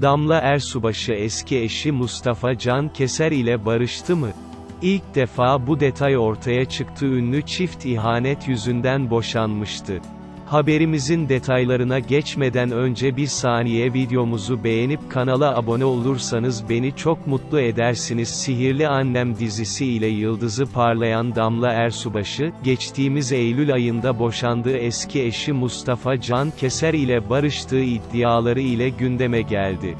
Damla Ersubaşı eski eşi Mustafa Can Keser ile barıştı mı? İlk defa bu detay ortaya çıktı ünlü çift ihanet yüzünden boşanmıştı. Haberimizin detaylarına geçmeden önce bir saniye videomuzu beğenip kanala abone olursanız beni çok mutlu edersiniz. Sihirli Annem dizisi ile yıldızı parlayan Damla Ersubaşı, geçtiğimiz Eylül ayında boşandığı eski eşi Mustafa Can Keser ile barıştığı iddiaları ile gündeme geldi.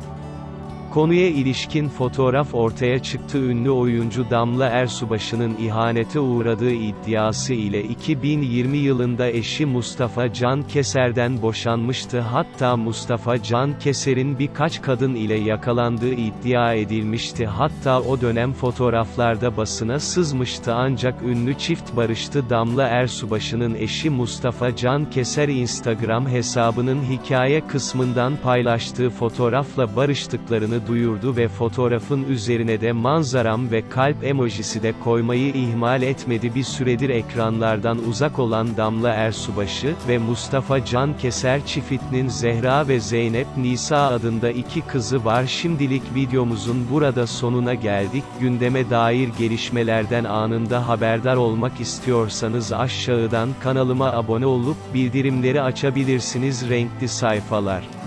Konuya ilişkin fotoğraf ortaya çıktı. Ünlü oyuncu Damla Ersubaşı'nın ihanete uğradığı iddiası ile 2020 yılında eşi Mustafa Can Keser'den boşanmıştı. Hatta Mustafa Can Keser'in birkaç kadın ile yakalandığı iddia edilmişti. Hatta o dönem fotoğraflarda basına sızmıştı. Ancak ünlü çift barıştı. Damla Ersubaşı'nın eşi Mustafa Can Keser Instagram hesabının hikaye kısmından paylaştığı fotoğrafla barıştıklarını duyurdu ve fotoğrafın üzerine de manzaram ve kalp emojisi de koymayı ihmal etmedi. Bir süredir ekranlardan uzak olan Damla Ersubaşı ve Mustafa Can Keser çiftinin Zehra ve Zeynep Nisa adında iki kızı var. Şimdilik videomuzun burada sonuna geldik. Gündeme dair gelişmelerden anında haberdar olmak istiyorsanız aşağıdan kanalıma abone olup bildirimleri açabilirsiniz. Renkli sayfalar